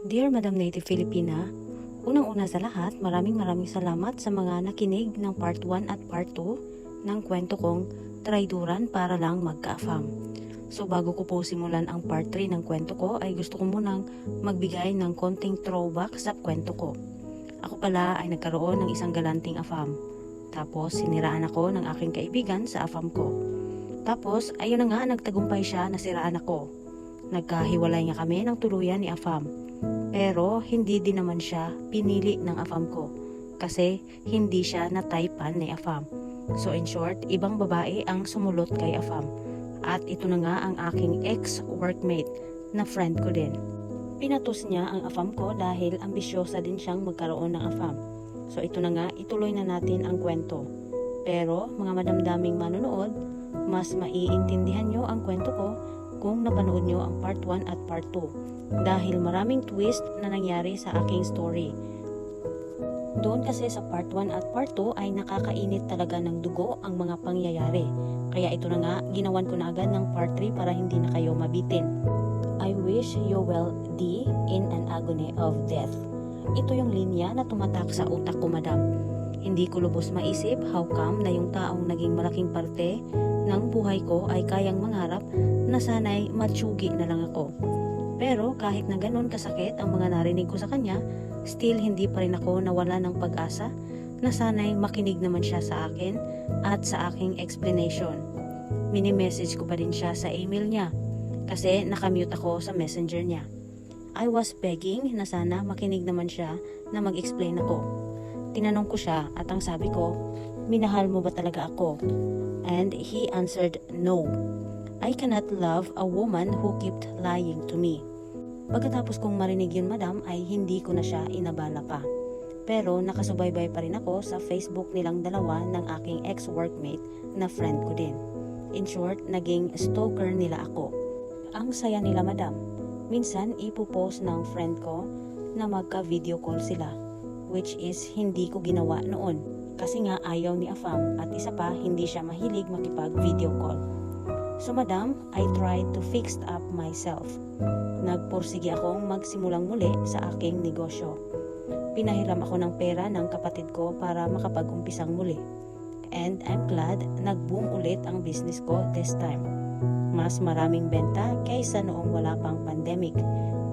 Dear Madam Native Filipina, unang-una sa lahat, maraming maraming salamat sa mga nakinig ng part 1 at part 2 ng kwento kong Traiduran para lang magka-fam. So bago ko po simulan ang part 3 ng kwento ko ay gusto ko munang magbigay ng konting throwback sa kwento ko. Ako pala ay nagkaroon ng isang galanting afam. Tapos siniraan ako ng aking kaibigan sa afam ko. Tapos ayun na nga nagtagumpay siya na siraan ako. Nagkahiwalay nga kami ng tuluyan ni afam. Pero hindi din naman siya pinili ng afam ko kasi hindi siya na-typean ni afam. So in short, ibang babae ang sumulot kay afam. At ito na nga ang aking ex-workmate na friend ko din. Pinatos niya ang afam ko dahil ambisyosa din siyang magkaroon ng afam. So ito na nga, ituloy na natin ang kwento. Pero mga madamdaming manonood, mas maiintindihan nyo ang kwento ko kung napanood nyo ang part 1 at part 2 dahil maraming twist na nangyari sa aking story. Doon kasi sa part 1 at part 2 ay nakakainit talaga ng dugo ang mga pangyayari. Kaya ito na nga, ginawan ko na agad ng part 3 para hindi na kayo mabitin. I wish you well, D, in an agony of death. Ito yung linya na tumatak sa utak ko, madam. Hindi ko lubos maisip how come na yung taong naging malaking parte ng buhay ko ay kayang mangarap na sanay matsugi na lang ako. Pero kahit na ganun kasakit ang mga narinig ko sa kanya, still hindi pa rin ako nawala ng pag-asa na sanay makinig naman siya sa akin at sa aking explanation. Mini-message ko pa din siya sa email niya kasi nakamute ako sa messenger niya. I was begging na sana makinig naman siya na mag-explain ako. Tinanong ko siya at ang sabi ko, minahal mo ba talaga ako? And he answered no. I cannot love a woman who kept lying to me. Pagkatapos kong marinig yun madam ay hindi ko na siya inabala pa. Pero nakasubaybay pa rin ako sa Facebook nilang dalawa ng aking ex-workmate na friend ko din. In short, naging stalker nila ako. Ang saya nila madam. Minsan ipopost ng friend ko na magka-video call sila which is hindi ko ginawa noon kasi nga ayaw ni Afam at isa pa hindi siya mahilig makipag-video call. So madam, I tried to fix up myself. Nagpursige akong magsimulang muli sa aking negosyo. Pinahiram ako ng pera ng kapatid ko para makapag-umpisang muli. And I'm glad nag-boom ulit ang business ko this time. Mas maraming benta kaysa noong wala pang pandemic.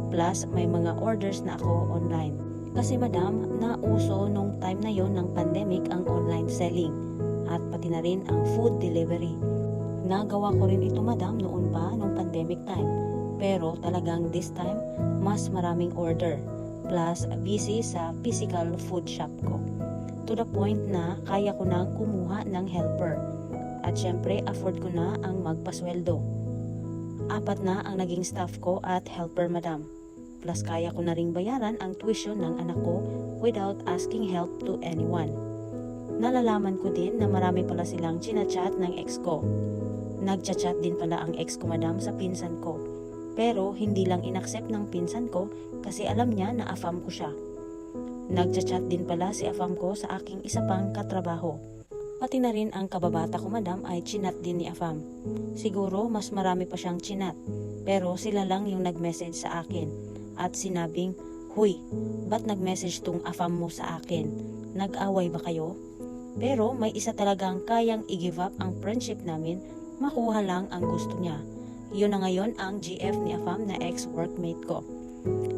Plus, may mga orders na ako online. Kasi madam, nauso nung time na yon ng pandemic ang online selling at pati na rin ang food delivery. Nagawa ko rin ito madam noon pa nung pandemic time. Pero talagang this time, mas maraming order. Plus, busy sa physical food shop ko. To the point na kaya ko nang kumuha ng helper. At syempre, afford ko na ang magpasweldo. Apat na ang naging staff ko at helper madam. Plus kaya ko na ring bayaran ang tuition ng anak ko without asking help to anyone. Nalalaman ko din na marami pala silang chinachat ng ex ko. Nagchat-chat din pala ang ex ko madam sa pinsan ko. Pero hindi lang inaccept ng pinsan ko kasi alam niya na afam ko siya. Nagchat-chat din pala si afam ko sa aking isa pang katrabaho. Pati na rin ang kababata ko madam ay chinat din ni afam. Siguro mas marami pa siyang chinat. Pero sila lang yung nag-message sa akin at sinabing, Huy, ba't nag-message tong afam mo sa akin? Nag-away ba kayo? Pero may isa talagang kayang i-give up ang friendship namin, makuha lang ang gusto niya. Yun na ngayon ang GF ni Afam na ex-workmate ko.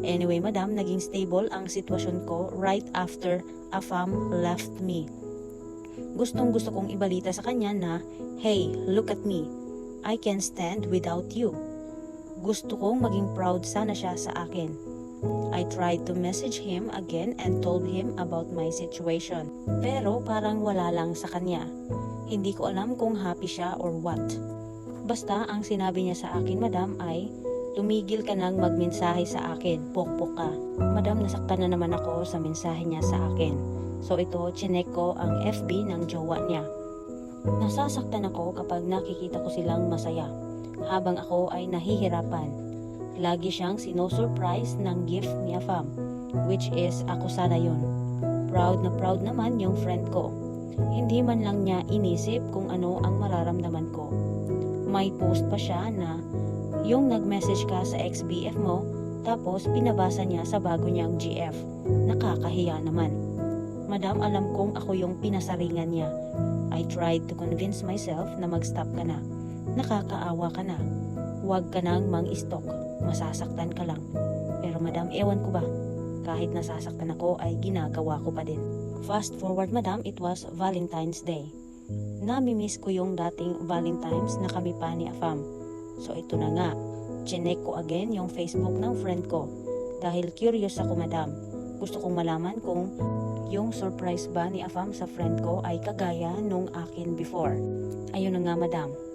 Anyway, madam, naging stable ang sitwasyon ko right after Afam left me. Gustong gusto kong ibalita sa kanya na, Hey, look at me. I can stand without you. Gusto kong maging proud sana siya sa akin. I tried to message him again and told him about my situation. Pero parang wala lang sa kanya. Hindi ko alam kung happy siya or what. Basta ang sinabi niya sa akin, madam, ay tumigil ka nang magmensahe sa akin, pokpok ka. Madam, nasaktan na naman ako sa mensahe niya sa akin. So ito, chinek ko ang FB ng jowa niya. Nasasaktan ako kapag nakikita ko silang masaya, habang ako ay nahihirapan. Lagi siyang sinosurprise ng gift ni Afam, which is ako sana yun. Proud na proud naman yung friend ko. Hindi man lang niya inisip kung ano ang mararamdaman ko. May post pa siya na, yung nag-message ka sa ex-BF mo, Tapos pinabasa niya sa bago niyang GF. Nakakahiya naman. Madam, alam kong ako yung pinasaringan niya. I tried to convince myself na mag-stop ka na. Nakakaawa ka na. Huwag ka nang mang-stalk. Masasaktan ka lang. Pero madam, ewan ko ba? Kahit nasasaktan ako ay ginagawa ko pa din. Fast forward madam, it was Valentine's Day. Namimiss ko yung dating Valentine's na kami pa ni Afam. So ito na nga, chinek ko again yung Facebook ng friend ko. Dahil curious ako madam. Gusto kong malaman kung yung surprise ba ni Afam sa friend ko ay kagaya nung akin before. Ayun na nga madam.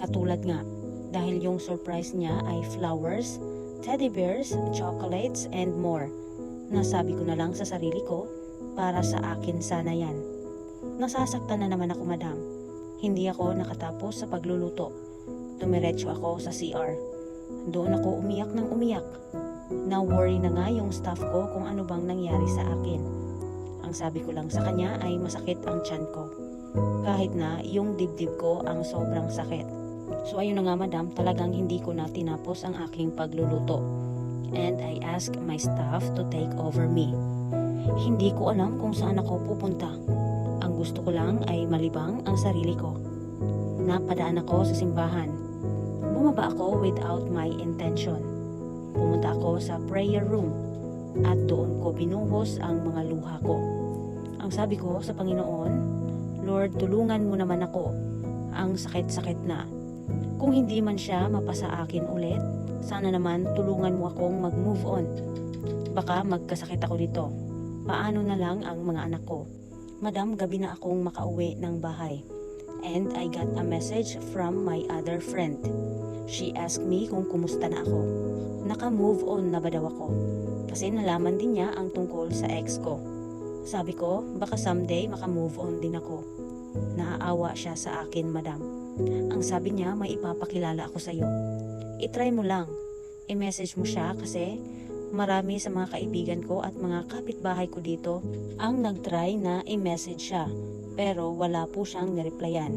Katulad nga, dahil yung surprise niya ay flowers, teddy bears, chocolates, and more. Nasabi ko na lang sa sarili ko, para sa akin sana yan. Nasasaktan na naman ako madam. Hindi ako nakatapos sa pagluluto. Tumiretso ako sa CR. Doon ako umiyak ng umiyak. Na-worry na nga yung staff ko kung ano bang nangyari sa akin. Ang sabi ko lang sa kanya ay masakit ang tiyan ko. Kahit na yung dibdib ko ang sobrang sakit. So ayun na nga madam, talagang hindi ko na tinapos ang aking pagluluto. And I asked my staff to take over me. Hindi ko alam kung saan ako pupunta. Ang gusto ko lang ay malibang ang sarili ko. Napadaan ako sa simbahan. Bumaba ako without my intention. Pumunta ako sa prayer room at doon ko binuhos ang mga luha ko. Ang sabi ko sa Panginoon, Lord, tulungan mo naman ako. Ang sakit-sakit na. Kung hindi man siya mapasa akin ulit, sana naman tulungan mo akong mag-move on. Baka magkasakit ako dito. Paano na lang ang mga anak ko? Madam, gabi na akong makauwi ng bahay. And I got a message from my other friend. She asked me kung kumusta na ako. Naka-move on na ba daw ako? Kasi nalaman din niya ang tungkol sa ex ko. Sabi ko, baka someday maka-move on din ako. Naaawa siya sa akin, madam. Ang sabi niya, may ipapakilala ako sa iyo. I-try mo lang. I-message mo siya kasi marami sa mga kaibigan ko at mga kapitbahay ko dito ang nag-try na i-message siya. Pero wala po siyang nireplyan.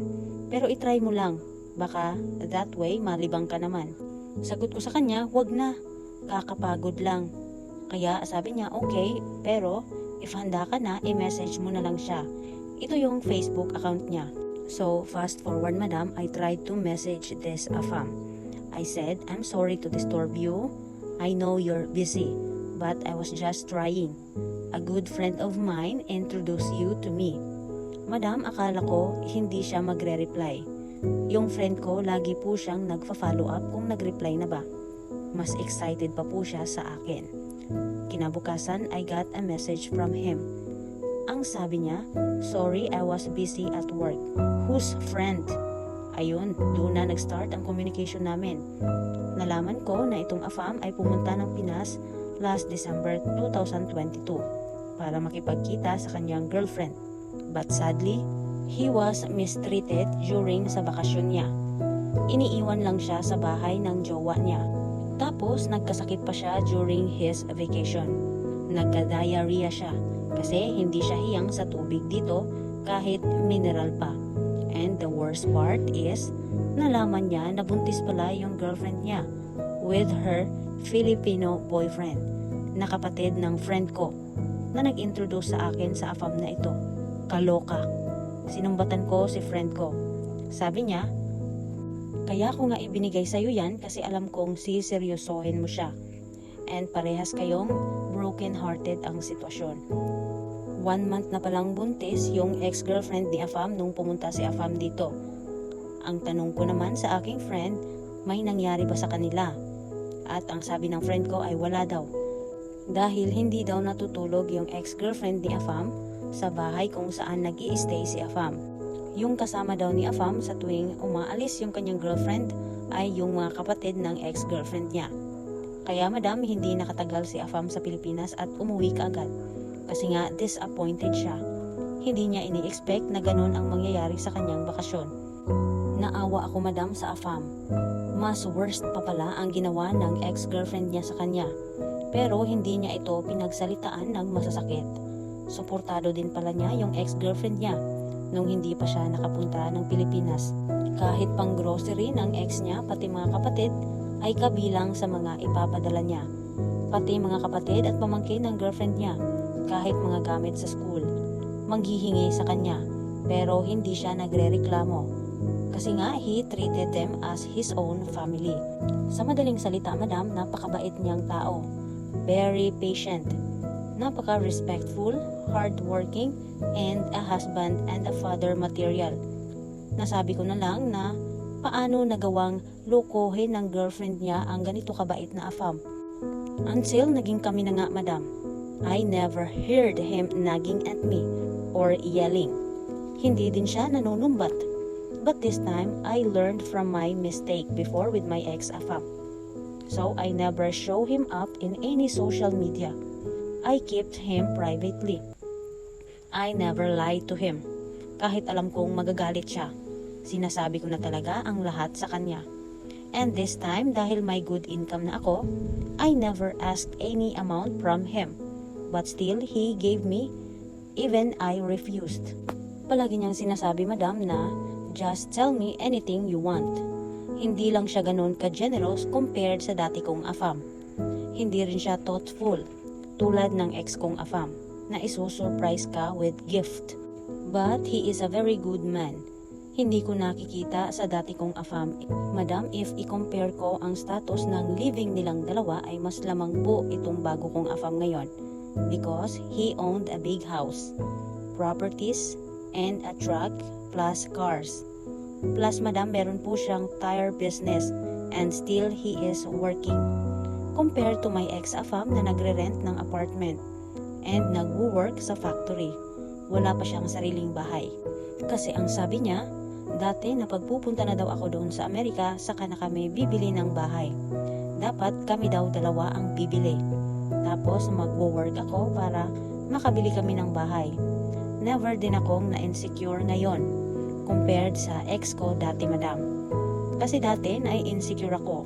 Pero i-try mo lang. Baka that way malibang ka naman. Sagot ko sa kanya, wag na. Kakapagod lang. Kaya sabi niya, okay, pero if handa ka na, i-message mo na lang siya. Ito yung Facebook account niya. So, fast forward madam, I tried to message this afam. I said, I'm sorry to disturb you. I know you're busy, but I was just trying. A good friend of mine introduced you to me. Madam, akala ko hindi siya magre-reply. Yung friend ko, lagi po siyang nagfa-follow up kung nag-reply na ba. Mas excited pa po siya sa akin. Kinabukasan, I got a message from him. Ang sabi niya, Sorry, I was busy at work. Whose friend? Ayun, doon na nag-start ang communication namin. Nalaman ko na itong AFAM ay pumunta ng Pinas last December 2022 para makipagkita sa kanyang girlfriend. But sadly, he was mistreated during sa bakasyon niya. Iniiwan lang siya sa bahay ng jowa niya. Tapos nagkasakit pa siya during his vacation. Nagka-diarrhea siya kasi hindi siya hiyang sa tubig dito kahit mineral pa. And the worst part is, nalaman niya na buntis pala yung girlfriend niya with her Filipino boyfriend na kapatid ng friend ko na nag-introduce sa akin sa afam na ito. Kaloka. Sinumbatan ko si friend ko. Sabi niya, kaya ko nga ibinigay sa'yo yan kasi alam kong siseryosohin mo siya. And parehas kayong broken-hearted ang sitwasyon. One month na palang buntis yung ex-girlfriend ni Afam nung pumunta si Afam dito. Ang tanong ko naman sa aking friend, may nangyari ba sa kanila? At ang sabi ng friend ko ay wala daw. Dahil hindi daw natutulog yung ex-girlfriend ni Afam sa bahay kung saan nag stay si Afam. Yung kasama daw ni Afam sa tuwing umaalis yung kanyang girlfriend ay yung mga kapatid ng ex-girlfriend niya. Kaya madam, hindi nakatagal si Afam sa Pilipinas at umuwi kaagad. Kasi nga disappointed siya. Hindi niya ini-expect na ganun ang mangyayari sa kanyang bakasyon. Naawa ako madam sa Afam. Mas worst pa pala ang ginawa ng ex-girlfriend niya sa kanya. Pero hindi niya ito pinagsalitaan ng masasakit. Suportado din pala niya yung ex-girlfriend niya nung hindi pa siya nakapunta ng Pilipinas. Kahit pang grocery ng ex niya pati mga kapatid ay kabilang sa mga ipapadala niya Pati mga kapatid at pamangkin ng girlfriend niya, kahit mga gamit sa school. Manghihingi sa kanya, pero hindi siya nagre-reklamo. Kasi nga, he treated them as his own family. Sa madaling salita, madam, napakabait niyang tao. Very patient. Napaka-respectful, hardworking, and a husband and a father material. Nasabi ko na lang na paano nagawang lokohin ng girlfriend niya ang ganito kabait na afam. Until naging kami na nga, madam. I never heard him nagging at me or yelling. Hindi din siya nanunumbat. But this time, I learned from my mistake before with my ex-afam. So I never show him up in any social media. I kept him privately. I never lied to him. Kahit alam kong magagalit siya, sinasabi ko na talaga ang lahat sa kanya. And this time, dahil may good income na ako, I never asked any amount from him. But still, he gave me, even I refused. Palagi niyang sinasabi, madam, na just tell me anything you want. Hindi lang siya ganun ka-generous compared sa dati kong afam. Hindi rin siya thoughtful, tulad ng ex kong afam, na isusurprise ka with gift. But he is a very good man. Hindi ko nakikita sa dati kong afam. Madam, if i-compare ko ang status ng living nilang dalawa ay mas lamang po itong bago kong afam ngayon. Because he owned a big house, properties, and a truck plus cars. Plus madam, meron po siyang tire business and still he is working. Compared to my ex-afam na nagre-rent ng apartment and nagwo-work sa factory. Wala pa siyang sariling bahay. Kasi ang sabi niya, dati na pagpupunta na daw ako doon sa Amerika, saka na kami bibili ng bahay. Dapat kami daw dalawa ang bibili. Tapos magwo-work ako para makabili kami ng bahay. Never din akong na-insecure ngayon compared sa ex ko dati madam. Kasi dati na-insecure ako.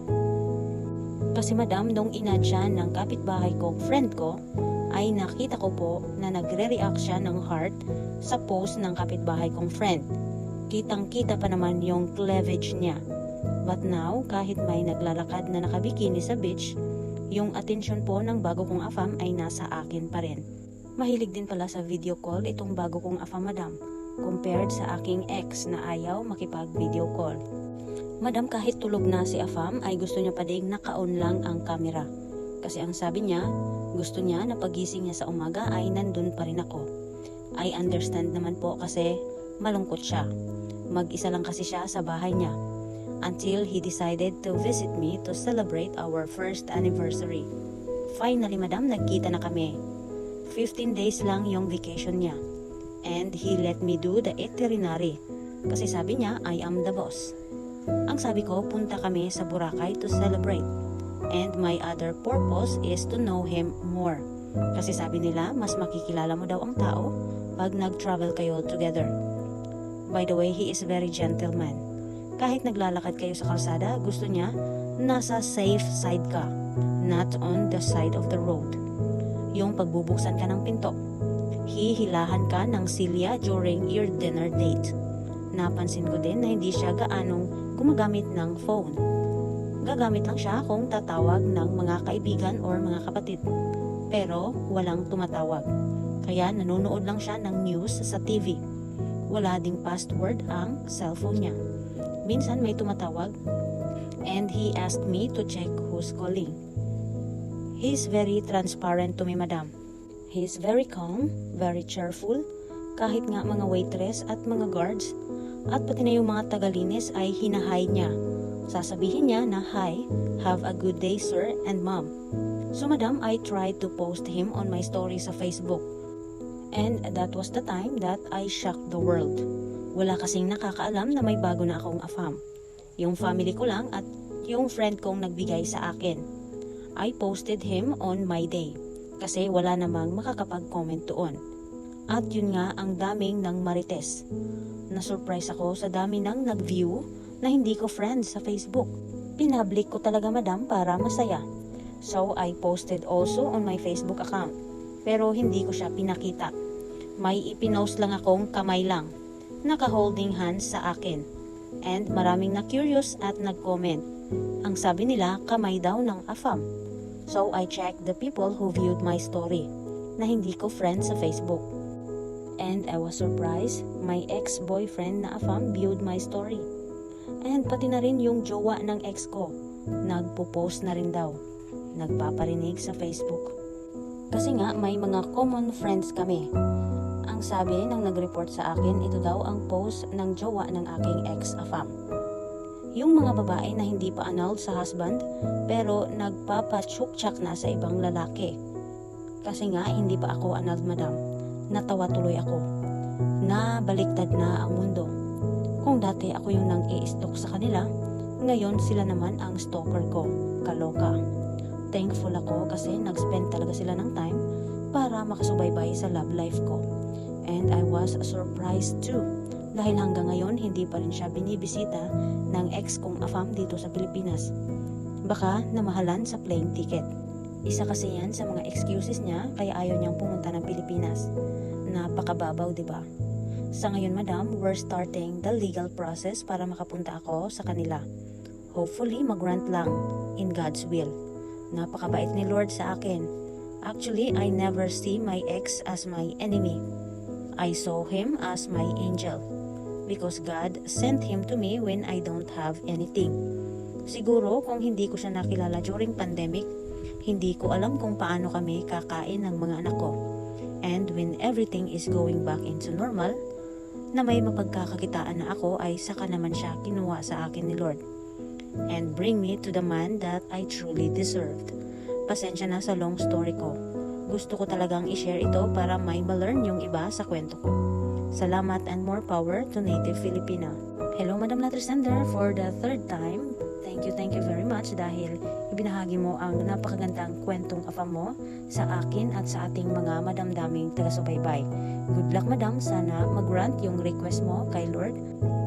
Kasi madam, nung inad siya ng kapitbahay kong friend ko, ay nakita ko po na nagre-react siya ng heart sa post ng kapitbahay kong friend. Kitang kita pa naman yung cleavage niya. But now, kahit may naglalakad na nakabikini sa beach, yung atensyon po ng bago kong afam ay nasa akin pa rin. Mahilig din pala sa video call itong bago kong afam madam compared sa aking ex na ayaw makipag video call. Madam kahit tulog na si Afam ay gusto niya pa ding naka-on lang ang camera. Kasi ang sabi niya, gusto niya na pagising niya sa umaga ay nandun pa rin ako. I understand naman po kasi malungkot siya. Mag-isa lang kasi siya sa bahay niya. Until he decided to visit me to celebrate our first anniversary. Finally, madam, nagkita na kami. 15 days lang yung vacation niya. And he let me do the itinerary. Kasi sabi niya, I am the boss. Ang sabi ko, punta kami sa Boracay to celebrate. And my other purpose is to know him more. Kasi sabi nila, mas makikilala mo daw ang tao pag nag-travel kayo together. By the way, he is very gentleman. Kahit naglalakad kayo sa kalsada, gusto niya nasa safe side ka, not on the side of the road. Yung pagbubuksan ka ng pinto, hihilahan ka ng silya during your dinner date. Napansin ko din na hindi siya gaanong gumagamit ng phone. Gagamit lang siya kung tatawag ng mga kaibigan or mga kapatid. Pero walang tumatawag. Kaya nanonood lang siya ng news sa TV. Wala ding password ang cellphone niya. Minsan may tumatawag and he asked me to check who's calling. He's very transparent to me, madam. He is very calm, very cheerful, kahit nga mga waitress at mga guards at pati na yung mga tagalinis ay hinahay niya. Sasabihin niya na, Hi, have a good day sir and mom. So madam, I tried to post him on my story sa Facebook. And that was the time that I shocked the world. Wala kasing nakakaalam na may bago na akong afam. Yung family ko lang at yung friend kong nagbigay sa akin. I posted him on my day kasi wala namang makakapag-comment doon. At yun nga ang daming ng marites. Na-surprise ako sa dami ng nag-view na hindi ko friends sa Facebook. Pinablik ko talaga madam para masaya. So I posted also on my Facebook account. Pero hindi ko siya pinakita. May ipinost lang akong kamay lang. Naka-holding hands sa akin. And maraming na-curious at nag-comment. Ang sabi nila kamay daw ng afam. So I checked the people who viewed my story na hindi ko friend sa Facebook. And I was surprised, my ex-boyfriend na Afam viewed my story. And pati na rin yung jowa ng ex ko, nagpo-post na rin daw. Nagpaparinig sa Facebook. Kasi nga may mga common friends kami. Ang sabi ng nag-report sa akin, ito daw ang post ng jowa ng aking ex-afam. Yung mga babae na hindi pa annulled sa husband, pero nagpapachukchak na sa ibang lalaki. Kasi nga, hindi pa ako annulled, madam. Natawa tuloy ako. Nabaliktad na ang mundo. Kung dati ako yung nang i-stalk sa kanila, ngayon sila naman ang stalker ko. Kaloka. Thankful ako kasi nag-spend talaga sila ng time para makasubaybay sa love life ko. And I was surprised too dahil hanggang ngayon hindi pa rin siya binibisita ng ex kong afam dito sa Pilipinas. Baka namahalan sa plane ticket. Isa kasi yan sa mga excuses niya kaya ayaw niyang pumunta ng Pilipinas. Napakababaw, di ba? Sa ngayon, madam, we're starting the legal process para makapunta ako sa kanila. Hopefully, mag-grant lang in God's will. Napakabait ni Lord sa akin. Actually, I never see my ex as my enemy. I saw him as my angel because God sent him to me when I don't have anything. Siguro kung hindi ko siya nakilala during pandemic, hindi ko alam kung paano kami kakain ng mga anak ko. And when everything is going back into normal, na may mapagkakakitaan na ako ay saka naman siya kinuha sa akin ni Lord. And bring me to the man that I truly deserved. Pasensya na sa long story ko. Gusto ko talagang i-share ito para may ma-learn yung iba sa kwento ko. Salamat and more power to Native Filipina. Hello Madam Latrisender for the third time. Thank you, thank you very much dahil ibinahagi mo ang napakagandang kwentong afam mo sa akin at sa ating mga madamdaming taga-subaybay. Good luck madam, sana mag-grant yung request mo kay Lord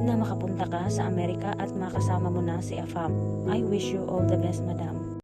na makapunta ka sa Amerika at makasama mo na si Afam. I wish you all the best madam.